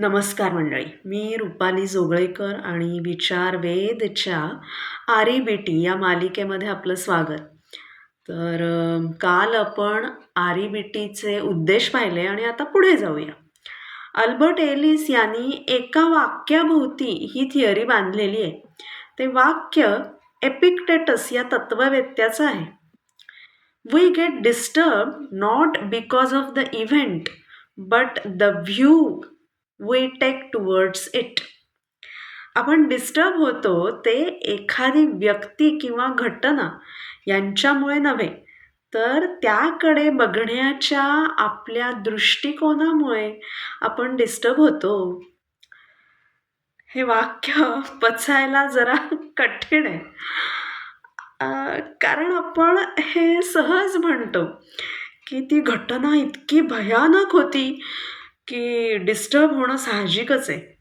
नमस्कार मंडळी. मी रुपाली जोगळेकर आणि विचार वेदच्या आरी बेटी या मालिकेमध्ये आपलं स्वागत. तर काल आपण आरी बेटीचे उद्देश पाहिले आणि आता पुढे जाऊया. अल्बर्ट एलिस यांनी एका वाक्याभोवती ही थिअरी बांधलेली आहे. ते वाक्य एपिक्टेटस या तत्ववेत्याचं आहे. We get disturb not because of the event but the view we take towards it आपण डिस्टर्ब होतो ते एखादी व्यक्ती किंवा घटना यांच्यामुळे नव्हे तर त्याकडे बघण्याच्या आपल्या दृष्टिकोनामुळे आपण डिस्टर्ब होतो. हे वाक्य पचायला जरा कठीण आहे. कारण आपण हे सहज म्हणतो की ती घटना इतकी भयानक होती की डिस्टर्ब होणं साहजिकच आहे.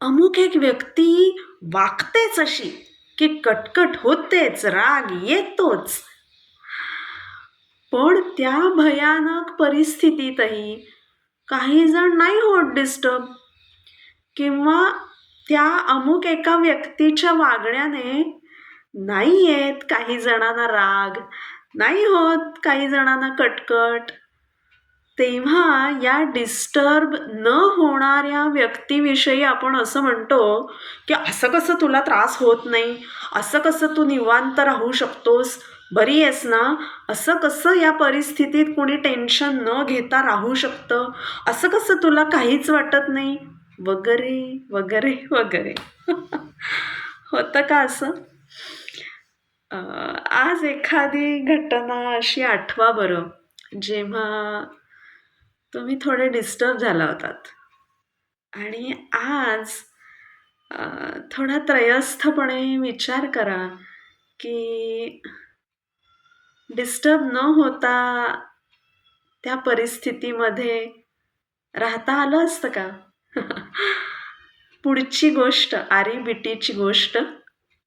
अमुक एक व्यक्ती वागतेच अशी की कटकट होतेच राग येतोच. पण त्या भयानक परिस्थितीतही काही जण नाही होत डिस्टर्ब किंवा त्या अमुक एका व्यक्तीच्या वागण्याने नाही येत काही जणांना राग नाही होत काही जणांना कटकट. तेव्हा या डिस्टर्ब न होणाऱ्या व्यक्तीविषयी आपण असं म्हणतो की असं कसं तुला त्रास होत नाही? असं कसं तू निवांत राहू शकतोस? बरी आहेस ना? असं कसं या परिस्थितीत कोणी टेन्शन न घेता राहू शकतं? असं कसं तुला काहीच वाटत नाही? वगैरे वगैरे वगैरे. होतं का असं? आज एखादी घटना अशी आठवा बरं. जेव्हा तुम्ही थोडे डिस्टर्ब झाला होतात. आणि आज थोडा त्रयस्थपणे विचार करा की डिस्टर्ब न होता त्या परिस्थितीमध्ये राहता आलं असतं का? पुढची गोष्ट आरी बिटीची गोष्ट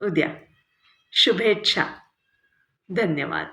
उद्या. शुभेच्छा. धन्यवाद.